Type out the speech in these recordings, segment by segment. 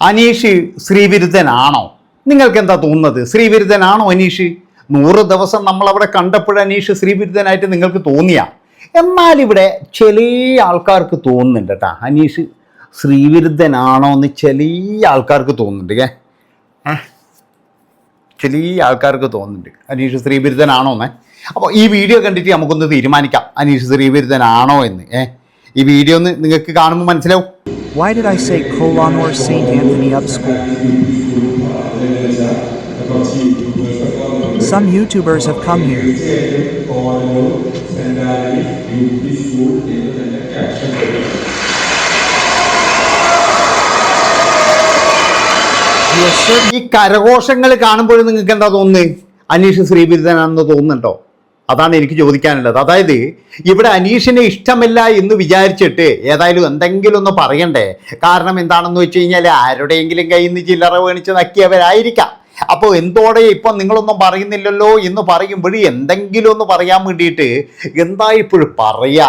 അനീഷ് ശ്രീവിരുദ്ധനാണോ? നിങ്ങൾക്ക് എന്താ തോന്നുന്നത്? ശ്രീവിരുദ്ധനാണോ അനീഷ്? നൂറ് ദിവസം നമ്മൾ അവിടെ കണ്ടപ്പോൾ അനീഷ് ശ്രീവിരുദ്ധനായിട്ട് നിങ്ങൾക്ക് തോന്നിയ? എന്നാൽ ഇവിടെ ചില ആൾക്കാർക്ക് തോന്നുന്നുണ്ട് കേട്ടാ അനീഷ് ശ്രീവിരുദ്ധനാണോ എന്ന് ചില ആൾക്കാർക്ക് തോന്നുന്നുണ്ട് കേ? ചില ആൾക്കാർക്ക് തോന്നുന്നുണ്ട്. അനീഷ് ശ്രീവിരുദ്ധനാണോ അപ്പോൾ ഈ വീഡിയോ കണ്ടിട്ട് നമുക്കൊന്ന് തീരുമാനിക്കാം. അനീഷ് ശ്രീവിരുദ്ധനാണോ എന്ന്. ഏ? ഈ വീഡിയോ ഒന്ന് നിങ്ങൾക്ക് കാണുമ്പോൾ മനസ്സിലാവും. Why did I say Kolanor St. Anthony Up School? Some YouTubers have come here. ഈ കരഘോഷങ്ങൾ കാണുമ്പോൾ നിങ്ങൾക്ക് എന്താ തോന്നുന്നത് അനീഷ് ശ്രീബിരുദനാണെന്ന് തോന്നുന്നുണ്ടോ അതാണ് എനിക്ക് ചോദിക്കാനുള്ളത്. അതായത് ഇവിടെ അനീഷിനെ ഇഷ്ടമില്ല എന്ന് വിചാരിച്ചിട്ട് ഏതായാലും എന്തെങ്കിലും ഒന്ന് പറയണ്ടേ? കാരണം എന്താണെന്ന് വെച്ച് കഴിഞ്ഞാൽ ആരുടെയെങ്കിലും കയ്യിൽ നിന്ന് ചില്ലറ വേണിച്ച് നക്കിയവരായിരിക്കാം. അപ്പോൾ എന്തോടെ ഇപ്പം നിങ്ങളൊന്നും പറയുന്നില്ലല്ലോ എന്ന് പറയുമ്പോൾ എന്തെങ്കിലും ഒന്ന് പറയാൻ വേണ്ടിയിട്ട് എന്താ ഇപ്പോഴും പറയാ?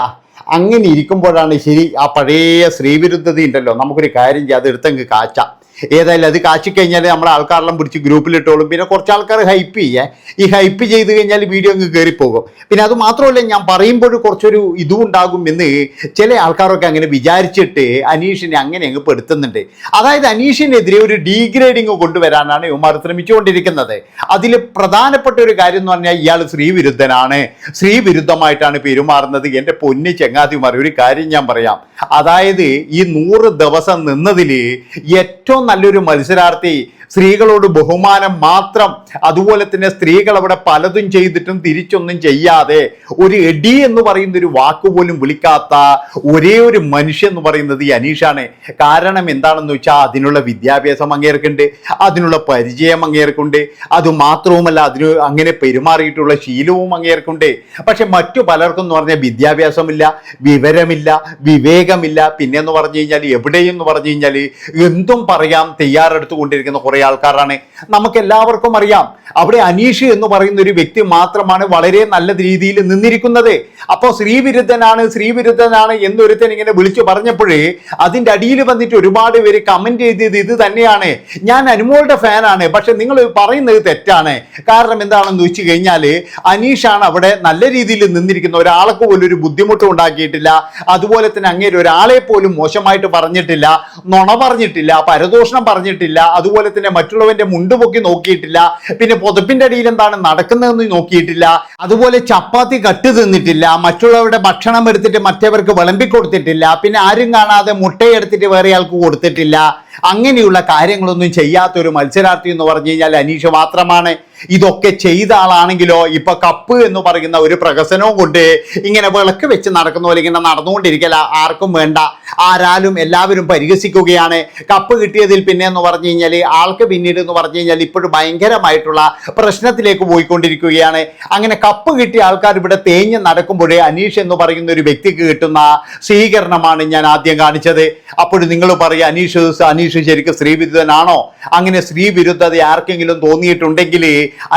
അങ്ങനെ ഇരിക്കുമ്പോഴാണ് ശരി ആ പഴയ ശ്രീവിരുദ്ധത ഉണ്ടല്ലോ നമുക്കൊരു കാര്യം ചെയ്യാം അത് കാച്ചാം. ഏതായാലും അത് കാച്ചിക്കഴിഞ്ഞാൽ നമ്മുടെ ആൾക്കാരെല്ലാം പിടിച്ച് ഗ്രൂപ്പിലിട്ടോളും. പിന്നെ കുറച്ച് ആൾക്കാർ ഹൈപ്പ് ചെയ്യേ. ഈ ഹൈപ്പ് ചെയ്ത് കഴിഞ്ഞാൽ വീഡിയോ അങ്ങ് കയറിപ്പോകും പിന്നെ അത് മാത്രമല്ല ഞാൻ പറയുമ്പോൾ കുറച്ചൊരു ഇതും ഉണ്ടാകും എന്ന് ചില ആൾക്കാരൊക്കെ അങ്ങനെ വിചാരിച്ചിട്ട് അനീഷിനെ അങ്ങനെ അങ്ങ് പെടുത്തുന്നുണ്ട്. അതായത് അനീഷിനെതിരെ ഒരു ഡീഗ്രേഡിങ് കൊണ്ടുവരാനാണ് ഇവന്മാർ ശ്രമിച്ചുകൊണ്ടിരിക്കുന്നത്. അതിൽ പ്രധാനപ്പെട്ട ഒരു കാര്യം എന്ന് പറഞ്ഞാൽ ഇയാൾ സ്ത്രീവിരുദ്ധനാണ് സ്ത്രീവിരുദ്ധമായിട്ടാണ് പെരുമാറുന്നത്. എന്റെ പൊന്നി ചെങ്ങാതിമാർ ഒരു കാര്യം ഞാൻ പറയാം. അതായത് ഈ നൂറ് ദിവസം നിന്നതിൽ ഏറ്റവും നല്ലൊരു മത്സരാർത്ഥി സ്ത്രീകളോട് ബഹുമാനം മാത്രം. അതുപോലെ തന്നെ സ്ത്രീകൾ അവിടെ പലതും ചെയ്തിട്ടും തിരിച്ചൊന്നും ചെയ്യാതെ ഒരു എടി എന്ന് പറയുന്ന ഒരു വാക്കുപോലും വിളിക്കാത്ത ഒരേ ഒരു മനുഷ്യൻ എന്ന് പറയുന്നത് ഈ അനീഷാണ്. കാരണം എന്താണെന്ന് വെച്ചാൽ അതിനുള്ള വിദ്യാഭ്യാസം അങ്ങേർക്കുണ്ട് അതിനുള്ള പരിചയം അങ്ങേർക്കുണ്ട്. അത് മാത്രവുമല്ല അതിന് അങ്ങനെ പെരുമാറിയിട്ടുള്ള ശീലവും അങ്ങേർക്കുണ്ട്. പക്ഷെ മറ്റു പലർക്കും എന്ന് പറഞ്ഞാൽ വിദ്യാഭ്യാസമില്ല വിവരമില്ല വിവേകമില്ല. പിന്നെ എന്ന് പറഞ്ഞു കഴിഞ്ഞാൽ എവിടെയെന്ന് പറഞ്ഞു കഴിഞ്ഞാൽ എന്തും പറയാം തയ്യാറെടുത്തുകൊണ്ടിരിക്കുന്ന കുറേ ആൾക്കാരാണ്. നമുക്ക് എല്ലാവർക്കും അറിയാം. അവിടെ അനീഷ് എന്ന് പറയുന്ന ഒരു വ്യക്തി മാത്രമാണ് വളരെ നല്ല രീതിയിൽ നിന്നിരിക്കുന്നത്. അപ്പോൾ ശ്രീവിരുദ്ധനാണ് ശ്രീവിരുദ്ധനാണ് എന്നൊരുത്തൻ ഇങ്ങനെ വിളിച്ചു പറഞ്ഞപ്പോഴേ അതിന്റെ അടിയിൽ വന്നിട്ട് ഒരുപാട് പേര് കമന്റ് ചെയ്തത് ഇത് തന്നെയാണ്. ഞാൻ അനുമോളുടെ ഫാനാണ് പക്ഷെ നിങ്ങൾ പറയുന്നത് തെറ്റാണ്. കാരണം എന്താണെന്ന് വെച്ച് കഴിഞ്ഞാൽ അനീഷാണ് അവിടെ നല്ല രീതിയിൽ നിന്നിരിക്കുന്ന ഒരാൾക്ക് പോലും ഒരു ബുദ്ധിമുട്ടും ഉണ്ടാക്കിയിട്ടില്ല. അതുപോലെ തന്നെ അങ്ങേര് ഒരാളെ പോലും മോശമായിട്ട് പറഞ്ഞിട്ടില്ല നുണ പറഞ്ഞിട്ടില്ല പരദോഷണം പറഞ്ഞിട്ടില്ല. അതുപോലെ തന്നെ മറ്റുള്ളവന്റെ മുണ്ട് പൊക്കി നോക്കിയിട്ടില്ല. പിന്നെ പൊതുപ്പിന്റെ അടിയിൽ എന്താണ് നടക്കുന്നതെന്ന് നോക്കിയിട്ടില്ല. അതുപോലെ ചപ്പാത്തി കട്ട് തിന്നിട്ടില്ല. മറ്റുള്ളവരുടെ ഭക്ഷണം എടുത്തിട്ട് മറ്റവർക്ക് വിളമ്പി കൊടുത്തിട്ടില്ല. പിന്നെ ആരും കാണാതെ മുട്ടയെടുത്തിട്ട് വേറെ ആൾക്ക് കൊടുത്തിട്ടില്ല. അങ്ങനെയുള്ള കാര്യങ്ങളൊന്നും ചെയ്യാത്ത ഒരു മത്സരാർത്ഥി എന്ന് പറഞ്ഞു കഴിഞ്ഞാൽ അനീഷ് മാത്രമാണ്. ഇതൊക്കെ ചെയ്ത ആളാണെങ്കിലോ ഇപ്പൊ കപ്പ് എന്ന് പറയുന്ന ഒരു പ്രഹസനവും കൊണ്ട് ഇങ്ങനെ വിളക്ക് വെച്ച് നടക്കുന്ന പോലെ ഇങ്ങനെ നടന്നുകൊണ്ടിരിക്കല ആർക്കും വേണ്ട. ആരാലും എല്ലാവരും പരിഹസിക്കുകയാണ്. കപ്പ് കിട്ടിയതിൽ പിന്നെ എന്ന് പറഞ്ഞു കഴിഞ്ഞാൽ ആൾക്ക് പിന്നീട് എന്ന് പറഞ്ഞു കഴിഞ്ഞാൽ ഇപ്പോഴും ഭയങ്കരമായിട്ടുള്ള പ്രശ്നത്തിലേക്ക് പോയിക്കൊണ്ടിരിക്കുകയാണ്. അങ്ങനെ കപ്പ് കിട്ടിയ ആൾക്കാർ ഇവിടെ തേഞ്ഞ് നടക്കുമ്പോഴേ അനീഷ് എന്ന് പറയുന്ന ഒരു വ്യക്തിക്ക് കിട്ടുന്ന സ്വീകരണമാണ് ഞാൻ ആദ്യം കാണിച്ചത്. അപ്പോൾ നിങ്ങൾ പറയും അനീഷ് അനീഷ് ശരിക്കും സ്ത്രീവിരുദ്ധനാണോ? അങ്ങനെ സ്ത്രീവിരുദ്ധത ആർക്കെങ്കിലും തോന്നിയിട്ടുണ്ടെങ്കിൽ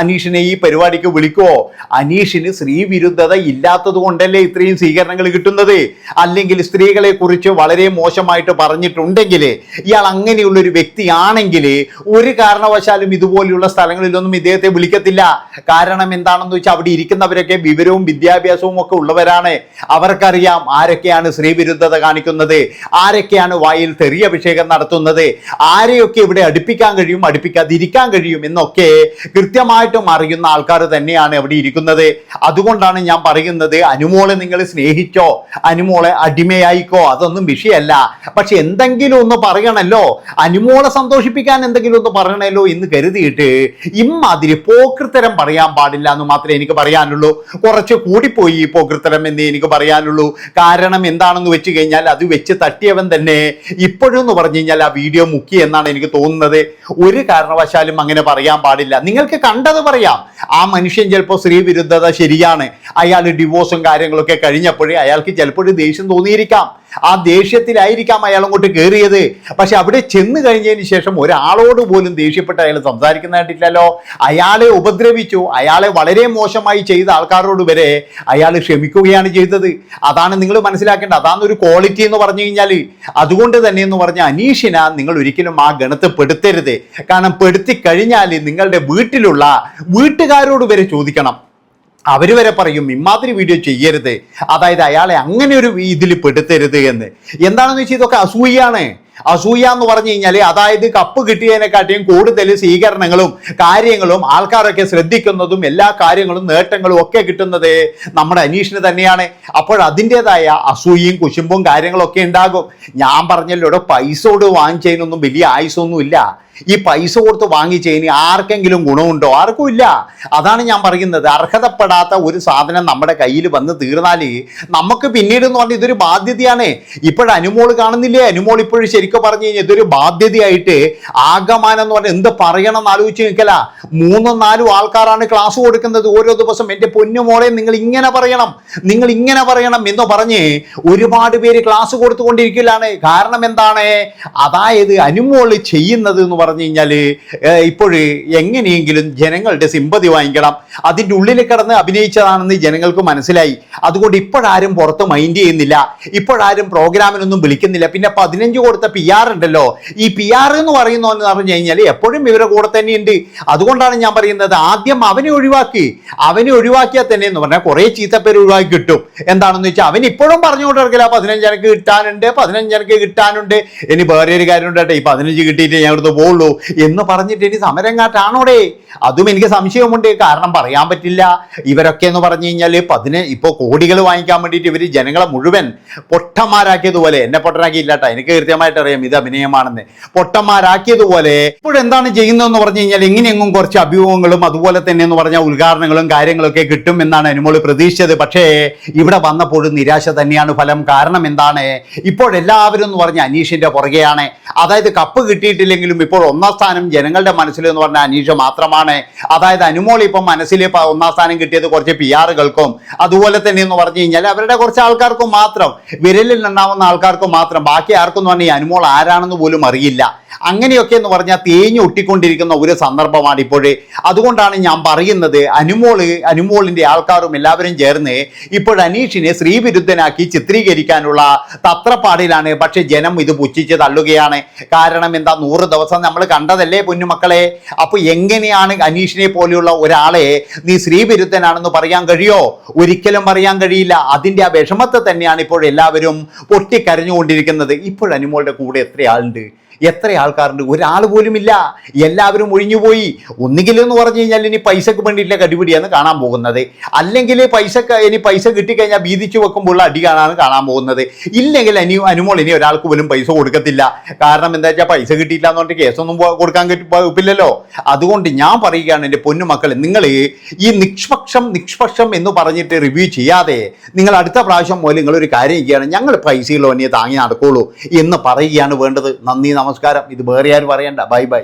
അനീഷിനെ ഈ പരിപാടിക്ക് വിളിക്കുവോ? അനീഷിന് സ്ത്രീവിരുദ്ധത ഇല്ലാത്തത് കൊണ്ടല്ലേ ഇത്രയും സ്വീകരണങ്ങൾ കിട്ടുന്നത്? അല്ലെങ്കിൽ സ്ത്രീകളെ കുറിച്ച് വളരെ മോശമായിട്ട് പറഞ്ഞിട്ടുണ്ടെങ്കിൽ ഇയാൾ അങ്ങനെയുള്ള ഒരു വ്യക്തിയാണെങ്കിൽ ഒരു കാരണവശാലും ഇതുപോലെയുള്ള സ്ഥലങ്ങളിലൊന്നും ഇദ്ദേഹത്തെ വിളിക്കത്തില്ല. കാരണം എന്താണെന്ന് വെച്ചാൽ അവിടെ ഇരിക്കുന്നവരൊക്കെ വിവരവും വിദ്യാഭ്യാസവും ഒക്കെ ഉള്ളവരാണ്. അവർക്കറിയാം ആരൊക്കെയാണ് സ്ത്രീവിരുദ്ധത കാണിക്കുന്നത്. ആരൊക്കെയാണ് വായിൽ തെറിയ അഭിഷേകം നടത്തുന്നത്. ആരെയൊക്കെ ഇവിടെ അടുപ്പിക്കാൻ കഴിയും അടുപ്പിക്കാതിരിക്കാൻ കഴിയും എന്നൊക്കെ കൃത്യമായിട്ടും അറിയുന്ന ആൾക്കാർ തന്നെയാണ് അവിടെ ഇരിക്കുന്നത്. അതുകൊണ്ടാണ് ഞാൻ പറയുന്നത് അനുമോളെ നിങ്ങൾ സ്നേഹിച്ചോ അനുമോളെ അടിമയായിക്കോ അതൊന്നും വിഷയമല്ല. പക്ഷെ എന്തെങ്കിലും ഒന്ന് പറയണല്ലോ അനുമോളെ സന്തോഷിപ്പിക്കാൻ എന്തെങ്കിലും ഒന്ന് പറയണല്ലോ എന്ന് കരുതിയിട്ട് ഇമ്മാതിരി പോക്കൃത്തരം പറയാൻ പാടില്ല എന്ന് മാത്രമേ എനിക്ക് പറയാനുള്ളൂ. കുറച്ച് കൂടിപ്പോയി ഈ പോക്കൃത്തരം എന്നേ എനിക്ക് പറയാനുള്ളൂ. കാരണം എന്താണെന്ന് വെച്ച് കഴിഞ്ഞാൽ അത് വെച്ച് തട്ടിയവൻ തന്നെ ഇപ്പോഴും എന്ന് പറഞ്ഞു കഴിഞ്ഞാൽ ആ വീഡിയോ മുക്കി എന്നാണ് എനിക്ക് തോന്നുന്നത്. ഒരു കാരണവശാലും അങ്ങനെ പറയാൻ പാടില്ല. നിങ്ങൾക്ക് കണ്ടത് പറയാം. ആ മനുഷ്യൻ ചിലപ്പോൾ സ്ത്രീ വിരുദ്ധത ശരിയാണ്. അയാൾ ഡിവോഴ്സും കാര്യങ്ങളൊക്കെ കഴിഞ്ഞപ്പോഴേ അയാൾക്ക് ചിലപ്പോൾ ദേഷ്യം തോന്നിയിരിക്കാം. ആ ദേഷ്യത്തിലായിരിക്കാം അയാൾ അങ്ങോട്ട് കയറിയത് പക്ഷെ അവിടെ ചെന്ന് കഴിഞ്ഞതിന് ശേഷം ഒരാളോട് പോലും ദേഷ്യപ്പെട്ട് അയാൾ സംസാരിക്കുന്നതായിട്ടില്ലല്ലോ അയാളെ ഉപദ്രവിച്ചു. അയാളെ വളരെ മോശമായി ചെയ്ത ആൾക്കാരോട് വരെ അയാൾ ക്ഷമിക്കുകയാണ് ചെയ്തത്. അതാണ് നിങ്ങൾ മനസ്സിലാക്കേണ്ടത്. അതാണ് ഒരു ക്വാളിറ്റി എന്ന് പറഞ്ഞു കഴിഞ്ഞാൽ അതുകൊണ്ട് തന്നെ എന്ന് പറഞ്ഞ അനീഷിന നിങ്ങൾ ഒരിക്കലും ആ ഗണത്തെ പെടുത്തരുത്. കാരണം പെടുത്തി കഴിഞ്ഞാൽ നിങ്ങളുടെ വീട്ടിലുള്ള വീട്ടുകാരോട് വരെ ചോദിക്കണം. അവർ വരെ പറയും ഇമാതിരി വീഡിയോ ചെയ്യരുത്. അതായത് അയാളെ അങ്ങനെ ഒരു ഇതിൽ പെടുത്തരുത് എന്ന്. എന്താണെന്ന് വെച്ചാൽ ഇതൊക്കെ അസൂയാണ് അസൂയ എന്ന് പറഞ്ഞു കഴിഞ്ഞാൽ അതായത് കപ്പ് കിട്ടിയതിനെക്കാട്ടിയും കൂടുതൽ സ്വീകരണങ്ങളും കാര്യങ്ങളും ആൾക്കാരൊക്കെ ശ്രദ്ധിക്കുന്നതും എല്ലാ കാര്യങ്ങളും നേട്ടങ്ങളും ഒക്കെ കിട്ടുന്നത് നമ്മുടെ അനീഷിന് തന്നെയാണ്. അപ്പോൾ അതിന്റെതായ അസൂയയും കുശുമ്പും കാര്യങ്ങളൊക്കെ ഉണ്ടാകും. ഞാൻ പറഞ്ഞല്ലോ ഇവിടെ പൈസ കൊണ്ട് വാങ്ങിച്ചതിനൊന്നും വലിയ ആയുസൊന്നും ഇല്ല. ഈ പൈസ കൊടുത്ത് വാങ്ങിച്ചതിന് ആർക്കെങ്കിലും ഗുണമുണ്ടോ? ആർക്കും ഇല്ല. അതാണ് ഞാൻ പറയുന്നത്. അർഹതപ്പെടാത്ത ഒരു സാധനം നമ്മുടെ കയ്യിൽ വന്ന് തീർന്നാൽ നമുക്ക് പിന്നീട് എന്ന് പറഞ്ഞാൽ ഇതൊരു ബാധ്യതയാണ്. ഇപ്പോഴും അനുമോൾ കാണുന്നില്ലേ? അനുമോൾ ഇപ്പോഴും ശരിക്കും പറഞ്ഞു കഴിഞ്ഞാൽ ഇതൊരു ബാധ്യതയായിട്ട് ആകമാനം എന്ന് പറഞ്ഞാൽ എന്ത് പറയണം എന്ന് ആലോചിച്ച് നിൽക്കല മൂന്നും നാലും ആൾക്കാരാണ് ക്ലാസ് കൊടുക്കുന്നത്. ഓരോ ദിവസം എന്റെ പൊന്നുമോളെ നിങ്ങൾ ഇങ്ങനെ പറയണം നിങ്ങൾ ഇങ്ങനെ പറയണം എന്ന് പറഞ്ഞ് ഒരുപാട് പേര് ക്ലാസ് കൊടുത്തുകൊണ്ടിരിക്കലാണ്. കാരണം എന്താണ്? അതായത് അനുമോൾ ചെയ്യുന്നത് എന്ന് പറഞ്ഞു കഴിഞ്ഞാൽ ഇപ്പോൾ എങ്ങനെയെങ്കിലും ജനങ്ങളുടെ സിമ്പതി വാങ്ങിക്കണം. അതിന്റെ ഉള്ളിൽ കിടന്ന് അഭിനയിച്ചതാണെന്ന് ജനങ്ങൾക്ക് മനസ്സിലായി. അതുകൊണ്ട് ഇപ്പോഴാരും പുറത്ത് മൈൻഡ് ചെയ്യുന്നില്ല. ഇപ്പോഴാരും പ്രോഗ്രാമിനൊന്നും വിളിക്കുന്നില്ല. പിന്നെ പതിനഞ്ച് കൊടുത്ത പി ആർ ഉണ്ടല്ലോ. ഈ പി ആർ എന്ന് പറയുന്നതെന്ന് പറഞ്ഞു കഴിഞ്ഞാൽ എപ്പോഴും ഇവരുടെ കൂടെ തന്നെയുണ്ട് അതുകൊണ്ടാണ് ഞാൻ പറയുന്നത് ആദ്യം അവനെ ഒഴിവാക്കി. അവനെ ഒഴിവാക്കിയാൽ തന്നെ എന്ന് പറഞ്ഞാൽ കുറേ ചീത്തപ്പേര് ഒഴിവാക്കി കിട്ടും. എന്താണെന്ന് വെച്ചാൽ അവൻ ഇപ്പോഴും പറഞ്ഞുകൊണ്ട് ഇറക്കില്ല പതിനഞ്ച് എനിക്ക് കിട്ടാനുണ്ട് പതിനഞ്ചനക്ക് കിട്ടാനുണ്ട്. ഇനി വേറെ ഒരു കാര്യമുണ്ട് കേട്ടോ ഈ പതിനഞ്ച് കിട്ടിയിട്ട് ഞാൻ ഇവിടുന്ന് പോകുള്ളൂ എന്ന് പറഞ്ഞിട്ട് ഇനി സമരം കാട്ടാണോടെ? അതും എനിക്ക് സംശയമുണ്ട്. കാരണം പറയാൻ പറ്റില്ല. ഇവരൊക്കെ എന്ന് പറഞ്ഞു കഴിഞ്ഞാൽ പതിന ഇപ്പോൾ കോടികൾ വാങ്ങിക്കാൻ വേണ്ടിയിട്ട് ഇവർ ജനങ്ങളെ മുഴുവൻ പൊട്ടന്മാരാക്കിയതുപോലെ എന്നെ പൊട്ടനാക്കിയില്ല കേട്ടോ എനിക്ക് കൃത്യമായിട്ട് അറിയാം ഇത് അഭിനയമാണെന്ന്. പൊട്ടന്മാരാക്കിയതുപോലെ ഇപ്പോഴെന്താണ് ചെയ്യുന്നതെന്ന് പറഞ്ഞു കഴിഞ്ഞാൽ എങ്ങനെയെങ്കിലും കുറച്ച് അഭിമുഖങ്ങളും അതുപോലെ തന്നെ എന്ന് പറഞ്ഞാൽ ഉദ്ഘാടനങ്ങളും കാര്യങ്ങളൊക്കെ കിട്ടും എന്നാണ് അനുമോൾ പ്രതീക്ഷിച്ചത്. പക്ഷേ ഇവിടെ വന്നപ്പോഴും നിരാശ തന്നെയാണ് ഫലം. കാരണം എന്താണ്? ഇപ്പോഴെല്ലാവരും എന്ന് പറഞ്ഞ അനീഷിന്റെ പുറകെയാണ്. അതായത് കപ്പ് കിട്ടിയിട്ടില്ലെങ്കിലും ഇപ്പോൾ ഒന്നാം സ്ഥാനം ജനങ്ങളുടെ മനസ്സിൽ എന്ന് പറഞ്ഞാൽ അനീഷ മാത്രമാണ്. അതായത് അനുമോൾ ഇപ്പം മനസ്സിൽ ഒന്നാം സ്ഥാനം കിട്ടിയത് കുറച്ച് പി ആറുകൾക്കും. അതുപോലെ തന്നെ എന്ന് പറഞ്ഞു കഴിഞ്ഞാൽ അവരുടെ കുറച്ച് ആൾക്കാർക്കും മാത്രം. വിരലിൽ ഉണ്ടാവുന്ന ആൾക്കാർക്ക് മാത്രം. ബാക്കി ആർക്കും എന്ന് പറഞ്ഞാൽ ഈ അനുമോൾ ആരാണെന്ന് പോലും അറിയില്ല. അങ്ങനെയൊക്കെ എന്ന് പറഞ്ഞാൽ തേഞ്ഞു ഒട്ടിക്കൊണ്ടിരിക്കുന്ന ഒരു സന്ദർഭമാണ് ഇപ്പോഴേ. അതുകൊണ്ടാണ് ഞാൻ പറയുന്നത് അനുമോൾ അനുമോളിന്റെ ആൾക്കാരും എല്ലാവരും ചേർന്ന് ഇപ്പോൾ അനീഷിനെ സ്ത്രീവിരുദ്ധനാക്കി ചിത്രീകരിക്കാനുള്ള തത്രപ്പാടിലാണ്. പക്ഷേ ജനം ഇത് പുച്ഛിച്ച് തള്ളുകയാണ്. കാരണം എന്താ? നൂറ് ദിവസം നമ്മൾ കണ്ടതല്ലേ പൊന്നുമക്കളെ? അപ്പോൾ എങ്ങനെയാണ് അനീഷിനെ പോലെയുള്ള ഒരാളെ നീ സ്ത്രീവിരുദ്ധനാണെന്ന് പറയാൻ കഴിയോ? ഒരിക്കലും പറയാൻ കഴിയില്ല. അതിന്റെ ആ വിഷമത്തെ തന്നെയാണ് ഇപ്പോൾ എല്ലാവരും പൊട്ടിക്കരഞ്ഞുകൊണ്ടിരിക്കുന്നത്. ഇപ്പോൾ അനുമോളുടെ കൂടെ എത്ര ആളുണ്ട് എത്ര ആൾക്കാരുണ്ട് ഒരാൾ പോലും ഇല്ല. എല്ലാവരും ഒഴിഞ്ഞുപോയി. ഒന്നുകിൽ എന്ന് പറഞ്ഞു കഴിഞ്ഞാൽ ഇനി പൈസക്ക് വേണ്ടിയിട്ടുള്ള കടിപിടിയാണ് കാണാൻ പോകുന്നത്. അല്ലെങ്കിൽ പൈസ ഇനി പൈസ കിട്ടിക്കഴിഞ്ഞാൽ വീതിച്ചു വെക്കുമ്പോഴുള്ള അടി കാണാൻ കാണാൻ പോകുന്നത്. ഇല്ലെങ്കിൽ ഇനി അനുമോൾ ഇനി ഒരാൾക്ക് പോലും പൈസ കൊടുക്കത്തില്ല. കാരണം എന്താ വെച്ചാൽ പൈസ കിട്ടിയില്ല എന്ന് പറഞ്ഞിട്ട് കേസൊന്നും കൊടുക്കാൻ കിട്ടില്ലല്ലോ അതുകൊണ്ട് ഞാൻ പറയുകയാണ് എന്റെ പൊന്നുമക്കൾ നിങ്ങൾ ഈ നിഷ്പക്ഷം നിഷ്പക്ഷം എന്ന് പറഞ്ഞിട്ട് റിവ്യൂ ചെയ്യാതെ നിങ്ങൾ അടുത്ത പ്രാവശ്യം മുതൽ നിങ്ങളൊരു കാര്യം ചെയ്യുകയാണ്. ഞങ്ങൾ പൈസയിലോ എന്നെ താങ്ങി നടക്കുള്ളൂ എന്ന് പറയുകയാണ് വേണ്ടത്. നന്ദി നമസ്കാരം. ഇത് വേറെ ആരും പറയണ്ട. Bye bye.